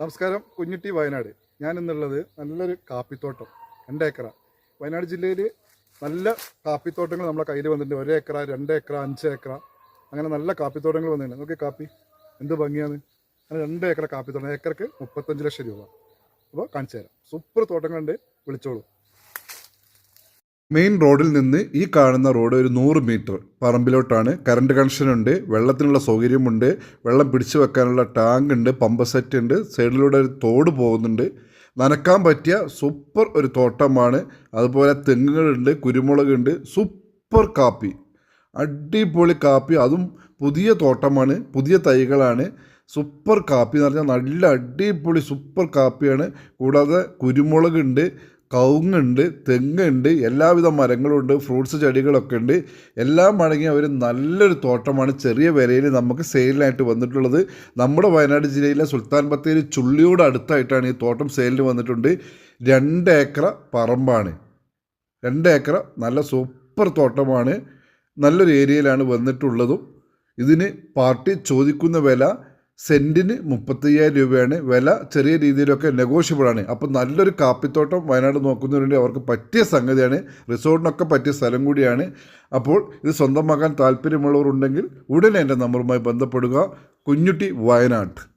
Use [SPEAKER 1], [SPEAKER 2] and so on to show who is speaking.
[SPEAKER 1] നമസ്കാരം. കുഞ്ഞുട്ടി വയനാട്. ഞാൻ ഇന്നുള്ളത് നല്ലൊരു കാപ്പിത്തോട്ടം. രണ്ട് ഏക്കറ വയനാട് ജില്ലയിൽ നല്ല കാപ്പിത്തോട്ടങ്ങൾ നമ്മളെ കയ്യിൽ വന്നിട്ടുണ്ട്. ഒരു ഏക്കറ രണ്ട് ഏക്കറ അഞ്ച് ഏക്കറ അങ്ങനെ നല്ല കാപ്പിത്തോട്ടങ്ങൾ വന്നിട്ടുണ്ട്. നോക്കി കാപ്പി. എന്ത് ഭംഗിയാണ്. അങ്ങനെ രണ്ട് ഏക്കറ കാപ്പിത്തോട്ടം. ഏക്കർക്ക് മുപ്പത്തഞ്ച് ലക്ഷം രൂപ. അപ്പോൾ കാണിച്ചു തരാം സൂപ്പർ തോട്ടങ്ങളുണ്ട്. വിളിച്ചോളൂ. മെയിൻ റോഡിൽ നിന്ന് ഈ കാണുന്ന റോഡ് ഒരു നൂറ് മീറ്റർ. പറമ്പിലോട്ടാണ്. കറണ്ട് കണക്ഷൻ ഉണ്ട്. വെള്ളത്തിനുള്ള സൗകര്യമുണ്ട്. വെള്ളം പിടിച്ചു വെക്കാനുള്ള ടാങ്ക് ഉണ്ട്. പമ്പ് സെറ്റ് ഉണ്ട്. സൈഡിലൂടെ ഒരു തോട് പോകുന്നുണ്ട്. നനക്കാൻ പറ്റിയ സൂപ്പർ ഒരു തോട്ടമാണ്. അതുപോലെ തെങ്ങുകളുണ്ട്. കുരുമുളകുണ്ട് സൂപ്പർ കാപ്പി. അടിപൊളി കാപ്പി. അതും പുതിയ തോട്ടമാണ്. പുതിയ തൈകളാണ്. സൂപ്പർ കാപ്പി എന്ന് പറഞ്ഞാൽ നല്ല അടിപൊളി സൂപ്പർ കാപ്പിയാണ്. കൂടാതെ കുരുമുളകുണ്ട് കവുങ്ങുണ്ട് തെങ്ങുണ്ട് എല്ലാവിധ മരങ്ങളുണ്ട് ഫ്രൂട്ട്സ് ചെടികളൊക്കെ ഉണ്ട്. എല്ലാം അടങ്ങിയ ഒരു നല്ലൊരു തോട്ടമാണ് ചെറിയ വിലയിൽ നമുക്ക് സെയിലിനായിട്ട് വന്നിട്ടുള്ളത്. നമ്മുടെ വയനാട് ജില്ലയിലെ സുൽത്താൻ ബത്തേരി ചുള്ളിയോട് അടുത്തായിട്ടാണ് ഈ തോട്ടം സെയിലിന് വന്നിട്ടുണ്ട്. രണ്ട് ഏക്കറ പറമ്പാണ്. രണ്ട് ഏക്കറ നല്ല സൂപ്പർ തോട്ടമാണ്. നല്ലൊരു ഏരിയയിലാണ് വന്നിട്ടുള്ളതും. ഇതിന് പാർട്ടി ചോദിക്കുന്ന വില സെന്റിന് മുപ്പത്തയ്യായിരം രൂപയാണ്. വില ചെറിയ രീതിയിലൊക്കെ നെഗോഷ്യബിൾ ആണ്. അപ്പോൾ നല്ലൊരു കാപ്പിത്തോട്ടം വയനാട് നോക്കുന്നവരുണ്ട് അവർക്ക് പറ്റിയ സംഗതിയാണ്. റിസോർട്ടിനൊക്കെ പറ്റിയ സ്ഥലം കൂടിയാണ്. അപ്പോൾ ഇത് സ്വന്തമാക്കാൻ താല്പര്യമുള്ളവർ ഉണ്ടെങ്കിൽ ഉടനെ എന്റെ നമ്പറുമായി ബന്ധപ്പെടുക. കുഞ്ഞുട്ടി വയനാട്.